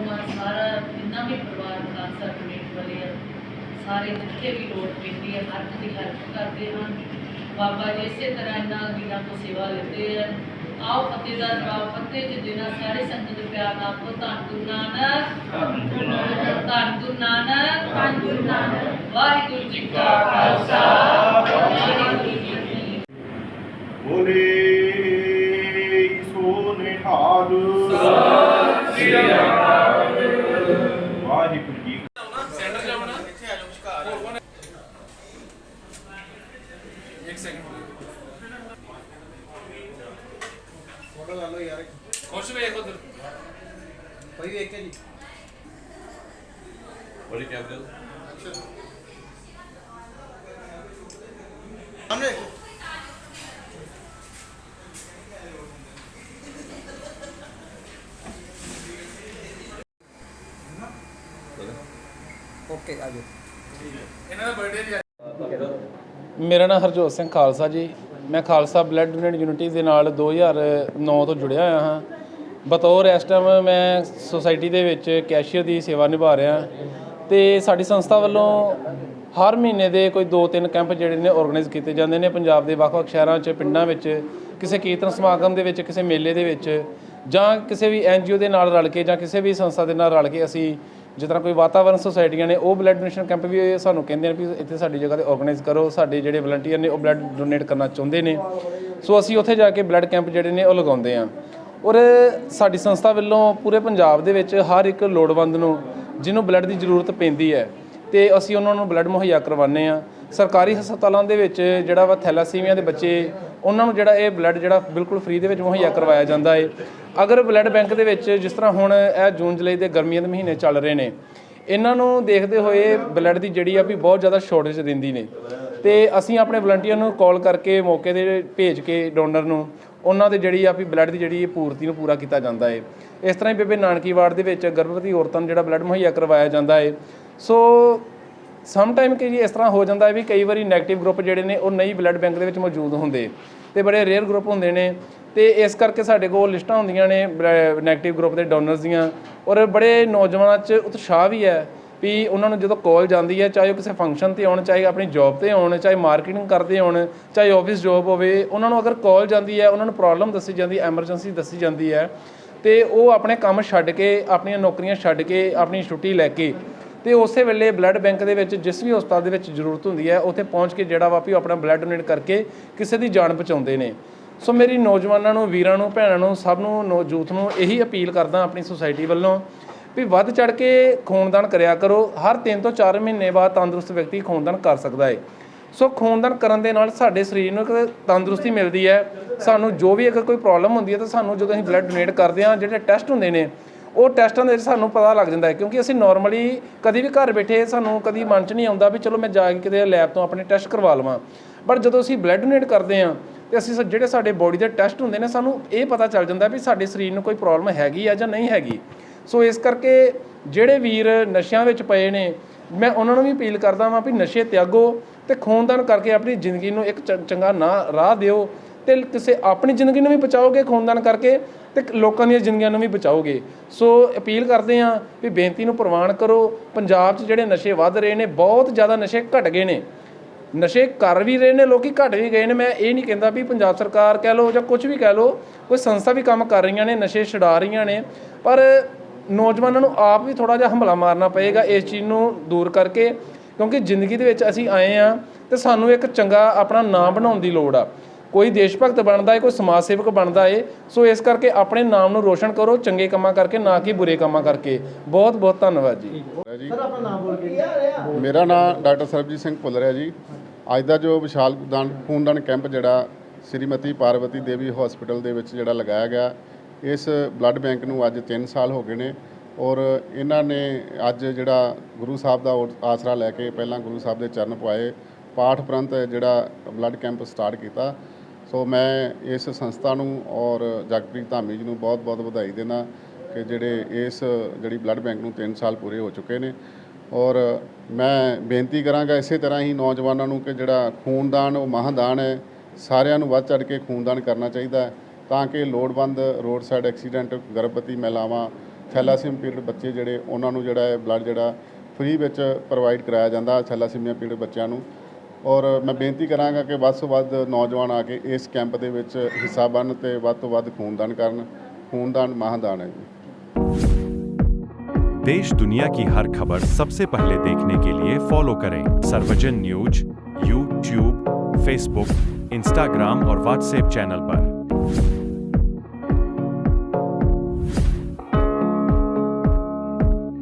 ਰੂਹਾਂ ਸਾਰਾ ਜਿੰਨਾ ਵੀ ਪਰਿਵਾਰ ਖਾਲਸਾ ਕਮੇਟੀ ਵਾਲੇ ਆ ਸਾਰੇ ਜਿੱਥੇ ਵੀ ਲੋੜ ਪੈਂਦੀ ਹੈ ਹਰ ਇੱਕ ਦੀ ਹੈਲਪ ਕਰਦੇ ਹਨ। ਬਾਬਾ ਜੀ ਇਸੇ ਤਰ੍ਹਾਂ ਇਹਨਾਂ ਵੀਰਾਂ ਤੋਂ ਸੇਵਾ ਲੈਂਦੇ ਆ। ਆਓ ਫਤਿਹ ਦਾ ਜਵਾਬ ਫਤਿਹ ਜੀ ਦੇਣਾ ਸਾਰੇ ਸੰਗਤ ਦੇ ਪਿਆਰ ਨਾਲ ਕੋ ਧੰਨ ਗੁਰੂ ਨਾਨਕ ਧੰਨ ਗੁਰੂ ਨਾਨਕ ਧੰਨ ਗੁਰੂ ਨਾਨਕ। ਵਾਹਿਗੁਰੂ ਜੀ ਕਾ ਖਾਲਸਾ ਵਾਹਿਗੁਰੂ ਜੀ ਕੀ ਫਤਿਹ। ਬੋਲੇ ਸੋ ਨਿਹਾਲ ਵਾਹਿਗੁਰੂ ਕੋਈ ਵੇਖ ਕੇ ਜੀ ਬੜੀ ਕੈਮਰੇ ਸਾਹਮਣੇ ਦੇਖੋ ਓਕੇ ਆ ਜਾਓ ਇਹਨਾਂ ਦਾ ਬਰਥਡੇ ਜੀ ਮੇਰਾ ਨਾਮ ਹਰਜੋਤ ਸਿੰਘ ਖਾਲਸਾ ਜੀ। ਮੈਂ ਖਾਲਸਾ ਬਲੱਡ ਡੋਨੇਟ ਯੂਨਿਟੀ ਦੇ ਨਾਲ 2009 ਤੋਂ ਜੁੜਿਆ ਹੋਇਆ ਹਾਂ। ਬਤੌਰ ਇਸ ਟਾਈਮ ਮੈਂ ਸੋਸਾਇਟੀ ਦੇ ਵਿੱਚ ਕੈਸ਼ੀਅਰ ਦੀ ਸੇਵਾ ਨਿਭਾ ਰਿਹਾ। ਤੇ ਸਾਡੀ ਸੰਸਥਾ ਵੱਲੋਂ ਹਰ ਮਹੀਨੇ ਦੇ ਕੋਈ 2-3 ਕੈਂਪ ਜਿਹੜੇ ਨੇ ਆਰਗੇਨਾਈਜ਼ ਕੀਤੇ ਜਾਂਦੇ ਨੇ ਪੰਜਾਬ ਦੇ ਵੱਖ-ਵੱਖ ਸ਼ਹਿਰਾਂ 'ਚ, ਪਿੰਡਾਂ ਵਿੱਚ, ਕਿਸੇ ਕੀਰਤਨ ਸਮਾਗਮ ਦੇ ਵਿੱਚ, ਕਿਸੇ ਮੇਲੇ ਦੇ ਵਿੱਚ, ਜਾਂ ਕਿਸੇ ਵੀ ਐਨਜੀਓ ਦੇ ਨਾਲ ਰਲ ਕੇ ਜਾਂ ਕਿਸੇ ਵੀ ਸੰਸਥਾ ਦੇ ਨਾਲ ਰਲ ਕੇ ਅਸੀਂ ਜਿਸ ਤਰ੍ਹਾਂ ਕੋਈ ਵਾਤਾਵਰਣ ਸੁਸਾਇਟੀਆਂ ਨੇ, ਉਹ ਬਲੱਡ ਡੋਨੇਸ਼ਨ ਕੈਂਪ ਵੀ ਸਾਨੂੰ ਕਹਿੰਦੇ ਨੇ ਵੀ ਇੱਥੇ ਸਾਡੀ ਜਗ੍ਹਾ ਤੇ ਆਰਗੇਨਾਈਜ਼ ਕਰੋ, ਸਾਡੇ ਜਿਹੜੇ ਵਲੰਟੀਅਰ ਨੇ ਉਹ ਬਲੱਡ ਡੋਨੇਟ ਕਰਨਾ ਚਾਹੁੰਦੇ ਨੇ। ਸੋ ਅਸੀਂ ਉੱਥੇ ਜਾ ਕੇ ਬਲੱਡ ਕੈਂਪ ਜਿਹੜੇ ਨੇ ਉਹ ਲਗਾਉਂਦੇ ਆ ਔਰ ਸਾਡੀ ਸੰਸਥਾ ਵੱਲੋਂ ਪੂਰੇ ਪੰਜਾਬ ਦੇ ਵਿੱਚ ਹਰ ਇੱਕ ਲੋੜਵੰਦ ਨੂੰ, ਜਿਹਨੂੰ ਬਲੱਡ ਦੀ ਜ਼ਰੂਰਤ ਪੈਂਦੀ ਹੈ, ਤੇ ਅਸੀਂ ਉਹਨਾਂ ਨੂੰ ਬਲੱਡ ਮੁਹੱਈਆ ਕਰਵਾਉਂਦੇ ਆ ਸਰਕਾਰੀ ਹਸਪਤਾਲਾਂ ਦੇ ਵਿੱਚ ਜਿਹੜਾ ਵਾ ਥੈਲਾਸੀਮੀਆ ਦੇ ਬੱਚੇ, ਉਹਨਾਂ ਨੂੰ ਜਿਹੜਾ ਇਹ ਬਲੱਡ ਜਿਹੜਾ ਬਿਲਕੁਲ ਫ੍ਰੀ ਦੇ ਵਿੱਚ ਮੁਹੱਈਆ ਕਰਵਾਇਆ ਜਾਂਦਾ ਹੈ। ਅਗਰ ਬਲੱਡ ਬੈਂਕ ਦੇ ਵਿੱਚ ਜਿਸ ਤਰ੍ਹਾਂ ਹੁਣ ਇਹ ਜੂਨ ਜੁਲਾਈ ਦੇ ਗਰਮੀਆਂ ਦੇ ਮਹੀਨੇ ਚੱਲ ਰਹੇ ਨੇ, ਇਹਨਾਂ ਨੂੰ ਦੇਖਦੇ ਹੋਏ ਬਲੱਡ ਦੀ ਜਿਹੜੀ ਆ ਵੀ ਬਹੁਤ ਜ਼ਿਆਦਾ ਸ਼ਾਰਟੇਜ ਰਹਿੰਦੀ ਨੇ। ਤੇ ਅਸੀਂ ਆਪਣੇ ਵਲੰਟੀਅਰ ਨੂੰ ਕਾਲ ਕਰਕੇ ਮੌਕੇ ਤੇ ਭੇਜ ਕੇ ਡੋਨਰ ਨੂੰ ਉਹਨਾਂ ਦੇ ਜਿਹੜੀ ਆ ਵੀ ਬਲੱਡ ਦੀ ਜਿਹੜੀ ਪੂਰਤੀ ਨੂੰ ਪੂਰਾ ਕੀਤਾ ਜਾਂਦਾ ਹੈ ਇਸ ਤਰ੍ਹਾਂ ਹੀ ਬੇਬੇ ਨਾਨਕੀ ਵਾਰਡ ਦੇ ਵਿੱਚ ਗਰਭਵਤੀ ਔਰਤਾਂ ਨੂੰ ਜਿਹੜਾ ਬਲੱਡ ਮੁਹੱਈਆ ਕਰਵਾਇਆ ਜਾਂਦਾ ਹੈ ਸੋ ਸਮ ਟਾਈਮ ਕਿ ਜੀ ਇਸ ਤਰ੍ਹਾਂ ਹੋ ਜਾਂਦਾ ਹੈ ਵੀ ਕਈ ਵਾਰੀ 네ਗੇਟਿਵ ਗਰੁੱਪ ਜਿਹੜੇ ਨੇ ਉਹ ਨਹੀਂ ਬਲੱਡ ਬੈਂਕ ਦੇ ਵਿੱਚ ਮੌਜੂਦ ਹੁੰਦੇ। ਤੇ ਬੜੇ ਰੇਅਰ ਗਰੁੱਪ ਹੁੰਦੇ ਨੇ। ਤੇ ਇਸ ਕਰਕੇ ਸਾਡੇ ਕੋਲ ਲਿਸਟਾਂ ਹੁੰਦੀਆਂ ਨੇ 네ਗੇਟਿਵ ਗਰੁੱਪ ਦੇ ਡੋਨਰਸ ਦੀਆਂ। ਔਰ ਬੜੇ ਨੌਜਵਾਨਾਂ 'ਚ ਉਤਸ਼ਾਹ ਵੀ ਹੈ ਵੀ ਉਹਨਾਂ ਨੂੰ ਜਦੋਂ ਕਾਲ ਜਾਂਦੀ ਹੈ, ਚਾਹੇ ਉਹ ਕਿਸੇ ਫੰਕਸ਼ਨ ਤੇ ਆਉਣ, ਚਾਹੇ ਆਪਣੀ ਜੌਬ ਤੇ ਆਉਣ, ਚਾਹੇ ਮਾਰਕੀਟਿੰਗ ਕਰਦੇ ਹੋਣ ਚਾਹੇ ਆਫਿਸ ਜੌਬ ਹੋਵੇ, ਉਹਨਾਂ ਨੂੰ ਅਗਰ ਕਾਲ ਜਾਂਦੀ ਹੈ, ਉਹਨਾਂ ਨੂੰ ਪ੍ਰੋਬਲਮ ਦੱਸੀ ਜਾਂਦੀ ਐਮਰਜੈਂਸੀ ਦੱਸੀ ਜਾਂਦੀ ਹੈ, ਤੇ ਉਹ ਆਪਣੇ ਕੰਮ ਛੱਡ ਕੇ, ਆਪਣੀਆਂ ਨੌਕਰੀਆਂ ਛੱਡ ਕੇ, ਆਪਣੀ ਛੁੱਟੀ ਲੈ ਕੇ, ਤੇ ਉਸੇ ਵੇਲੇ ਬਲੱਡ ਬੈਂਕ ਦੇ ਵਿੱਚ ਜਿਸ ਵੀ ਹਸਪਤਾਲ ਦੇ ਵਿੱਚ ਜ਼ਰੂਰਤ ਹੁੰਦੀ ਹੈ, ਉੱਥੇ ਪਹੁੰਚ ਕੇ ਜਿਹੜਾ ਵਾ ਵੀ ਉਹ ਆਪਣਾ ਬਲੱਡ ਡੋਨੇਟ ਕਰਕੇ ਕਿਸੇ ਦੀ ਜਾਨ ਬਚਾਉਂਦੇ ਨੇ। ਸੋ ਮੇਰੀ ਨੌਜਵਾਨਾਂ ਨੂੰ, ਵੀਰਾਂ ਨੂੰ, ਭੈਣਾਂ ਨੂੰ, ਸਭ ਨੂੰ ਨੌ- ਯੂਥ ਨੂੰ ਇਹੀ ਅਪੀਲ ਕਰਦਾ ਆਪਣੀ ਸੁਸਾਇਟੀ ਵੱਲੋਂ ਵੀ ਵੱਧ ਚੜ ਕੇ ਖੂਨਦਾਨ ਕਰਿਆ ਕਰੋ। ਹਰ 3 ਤੋਂ 4 ਮਹੀਨੇ ਬਾਅਦ ਤੰਦਰੁਸਤ ਵਿਅਕਤੀ ਖੂਨਦਾਨ ਕਰ ਸਕਦਾ ਹੈ ਸੋ ਖੂਨਦਾਨ ਕਰਨ ਦੇ ਨਾਲ ਸਾਡੇ ਸਰੀਰ ਨੂੰ ਇੱਕ ਤੰਦਰੁਸਤੀ ਮਿਲਦੀ ਹੈ ਸਾਨੂੰ ਜੋ ਵੀ ਅਗਰ ਕੋਈ ਪ੍ਰੋਬਲਮ ਹੁੰਦੀ ਹੈ ਤਾਂ ਸਾਨੂੰ ਜਦੋਂ ਅਸੀਂ ਬਲੱਡ ਡੋਨੇਟ ਕਰਦੇ ਹਾਂ, ਜਿਹੜੇ ਟੈਸਟ ਹੁੰਦੇ ਨੇ, ਉਹ ਟੈਸਟਾਂ ਦੇ ਵਿੱਚ ਸਾਨੂੰ ਪਤਾ ਲੱਗ ਜਾਂਦਾ ਹੈ ਕਿਉਂਕਿ ਅਸੀਂ ਨਾਰਮਲੀ ਕਦੀ ਵੀ ਘਰ ਬੈਠੇ ਸਾਨੂੰ ਕਦੀ ਮਨ 'ਚ ਨਹੀਂ ਆਉਂਦਾ ਵੀ ਚਲੋ ਮੈਂ ਜਾ ਕੇ ਕਿਤੇ ਲੈਬ ਤੋਂ ਆਪਣੇ ਟੈਸਟ ਕਰਵਾ ਲਵਾਂ। ਪਰ ਜਦੋਂ ਅਸੀਂ ਬਲੱਡ ਡੋਨੇਟ ਕਰਦੇ ਹਾਂ, ਤੇ ਅਸੀਂ ਸ- ਜਿਹੜੇ ਸਾਡੇ ਬੋਡੀ ਦੇ ਟੈਸਟ ਹੁੰਦੇ ਨੇ, ਸਾਨੂੰ ਇਹ ਪਤਾ ਚੱਲ ਜਾਂਦਾ ਵੀ ਸਾਡੇ ਸਰੀਰ ਨੂੰ ਕੋਈ ਪ੍ਰੋਬਲਮ ਹੈਗੀ ਆ ਜਾਂ ਨਹੀਂ ਹੈਗੀ। ਸੋ ਇਸ ਕਰਕੇ ਜਿਹੜੇ ਵੀਰ ਨਸ਼ਿਆਂ ਵਿੱਚ ਪਏ ਨੇ, ਮੈਂ ਉਹਨਾਂ ਨੂੰ ਵੀ ਅਪੀਲ ਕਰਦਾ ਵਾਂ ਵੀ ਨਸ਼ੇ ਤਿਆਗੋ ਤੇ ਖੂਨਦਾਨ ਕਰਕੇ ਆਪਣੀ ਜ਼ਿੰਦਗੀ ਨੂੰ ਇੱਕ ਚੰਗਾ ਨਾ, ਰਾਹ ਦਿਓ ਤੇ ਕਿਸੇ ਆਪਣੀ ਜ਼ਿੰਦਗੀ ਨੂੰ ਵੀ ਬਚਾਓਗੇ ਖੂਨਦਾਨ ਕਰਕੇ ਤੇ ਲੋਕਾਂ ਦੀਆਂ ਜ਼ਿੰਦਗੀਆਂ ਨੂੰ ਵੀ ਬਚਾਓਗੇ। ਸੋ ਅਪੀਲ ਕਰਦੇ ਹਾਂ ਵੀ ਬੇਨਤੀ ਨੂੰ ਪ੍ਰਵਾਨ ਕਰੋ, ਪੰਜਾਬ 'ਚ ਜਿਹੜੇ ਨਸ਼ੇ ਵੱਧ ਰਹੇ ਨੇ, ਬਹੁਤ ਜ਼ਿਆਦਾ ਨਸ਼ੇ ਘਟ ਗਏ ਨੇ। ਨਸ਼ੇ ਕਰ ਵੀ ਰਹੇ ਨੇ, ਲੋਕੀ ਘਟ ਵੀ ਗਏ ਨੇ, ਮੈਂ ਇਹ ਨਹੀਂ ਕਹਿੰਦਾ ਵੀ ਪੰਜਾਬ ਸਰਕਾਰ ਕਹਿ ਲਓ ਜਾਂ ਕੁਝ ਵੀ ਕਹਿ ਲਓ, ਕੋਈ ਸੰਸਥਾ ਵੀ ਕੰਮ ਕਰ ਰਹੀਆਂ ਨੇ, ਨਸ਼ੇ ਛੁਡਾ ਰਹੀਆਂ ਨੇ, ਪਰ ਨੌਜਵਾਨਾਂ ਨੂੰ ਆਪ ਵੀ ਥੋੜਾ ਜਿਹਾ ਹਮਲਾ ਮਾਰਨਾ ਪਏਗਾ ਇਸ ਚੀਜ਼ ਨੂੰ ਦੂਰ ਕਰਕੇ ਕਿਉਂਕਿ ਜ਼ਿੰਦਗੀ ਦੇ ਵਿੱਚ ਅਸੀਂ ਆਏ ਆ ਤੇ ਸਾਨੂੰ ਇੱਕ ਚੰਗਾ ਆਪਣਾ ਨਾਮ ਬਣਾਉਣ ਦੀ ਲੋੜ ਆ। ਕੋਈ ਦੇਸ਼ ਭਗਤ ਬਣਦਾ ਹੈ ਕੋਈ ਸਮਾਜ ਸੇਵਕ ਬਣਦਾ ਹੈ ਸੋ ਇਸ ਕਰਕੇ ਆਪਣੇ ਨਾਮ ਨੂੰ ਰੋਸ਼ਨ ਕਰੋ ਚੰਗੇ ਕੰਮਾਂ ਕਰਕੇ ਨਾ ਕਿ ਬੁਰੇ ਕੰਮਾਂ ਕਰਕੇ। ਬਹੁਤ ਬਹੁਤ ਧੰਨਵਾਦ ਜੀ। ਹੈ ਜੀ ਸਰ ਆਪਣਾ ਨਾਮ ਬੋਲ ਕੇ ਮੇਰਾ ਨਾਮ ਡਾਕਟਰ ਸਰਬਜੀਤ ਸਿੰਘ ਭੁੱਲਰ ਹੈ ਜੀ। ਅੱਜ ਦਾ ਜੋ ਵਿਸ਼ਾਲ ਦਾਨ ਖੂਨਦਾਨ ਕੈਂਪ ਜਿਹੜਾ ਸ਼੍ਰੀਮਤੀ ਪਾਰਵਤੀ ਦੇਵੀ ਹਸਪੀਟਲ ਦੇ ਵਿੱਚ ਜਿਹੜਾ ਲਗਾਇਆ ਗਿਆ ਇਸ ਬਲੱਡ ਬੈਂਕ ਨੂੰ ਅੱਜ 3 ਸਾਲ ਹੋ ਗਏ ਨੇ ਔਰ ਇਹਨਾਂ ਨੇ ਅੱਜ ਜਿਹੜਾ ਗੁਰੂ ਸਾਹਿਬ ਦਾ ਉਹ ਆਸਰਾ ਲੈ ਕੇ ਪਹਿਲਾਂ ਗੁਰੂ ਸਾਹਿਬ ਦੇ ਚਰਨ ਪਵਾਏ, ਪਾਠ ਉਪਰੰਤ ਜਿਹੜਾ ਬਲੱਡ ਕੈਂਪ ਸਟਾਰਟ ਕੀਤਾ। ਸੋ ਮੈਂ ਇਸ ਸੰਸਥਾ ਨੂੰ ਔਰ ਜਗਪ੍ਰੀਤ ਧਾਮੀ ਜੀ ਨੂੰ ਬਹੁਤ-ਬਹੁਤ ਵਧਾਈ ਦੇਣਾ ਕਿ ਜਿਹੜੇ ਇਸ ਜਿਹੜੀ ਬਲੱਡ ਬੈਂਕ ਨੂੰ 3 ਸਾਲ ਪੂਰੇ ਹੋ ਚੁੱਕੇ ਨੇ। ਔਰ ਮੈਂ ਬੇਨਤੀ ਕਰਾਂਗਾ ਇਸੇ ਤਰ੍ਹਾਂ ਹੀ ਨੌਜਵਾਨਾਂ ਨੂੰ ਕਿ ਜਿਹੜਾ ਖੂਨਦਾਨ, ਉਹ ਮਹਾਦਾਨ ਹੈ, ਸਾਰਿਆਂ ਨੂੰ ਵੱਧ ਚੜ ਕੇ ਖੂਨਦਾਨ ਕਰਨਾ ਚਾਹੀਦਾ ਹੈ। ਤਾਂ ਕਿ ਲੋੜਵੰਦ ਰੋਡ ਸਾਈਡ ਐਕਸੀਡੈਂਟ ਗਰਭਵਤੀ ਮਹਿਲਾਵਾਂ ਥੈਲਾਸੀਮ ਪੀੜਤ ਬੱਚੇ ਜਿਹੜੇ ਉਹਨਾਂ ਨੂੰ ਜਿਹੜਾ ਹੈ ਬਲੱਡ ਜਿਹੜਾ ਫ੍ਰੀ ਵਿੱਚ ਪ੍ਰੋਵਾਈਡ ਕਰਾਇਆ ਜਾਂਦਾ ਥੈਲਾਸੀਮੀਆ ਪੀੜਤ ਬੱਚਿਆਂ ਨੂੰ ਔਰ ਮੈਂ ਬੇਨਤੀ ਕਰਾਂਗਾ ਕਿ ਵੱਧ ਤੋਂ ਵੱਧ ਨੌਜਵਾਨ ਆ ਕੇ ਇਸ ਕੈਂਪ ਦੇ ਵਿੱਚ ਹਿੱਸਾ ਬਣਨ ਤੇ ਵੱਧ ਤੋਂ ਵੱਧ ਖੂਨਦਾਨ ਕਰਨ ਖੂਨਦਾਨ ਮਹਾਦਾਨ ਹੈ ਜੀ देश दुनिया की हर खबर सबसे पहले देखने के लिए फॉलो करें Sarvajan news YouTube Facebook Instagram और व्हाट्सएप चैनल पर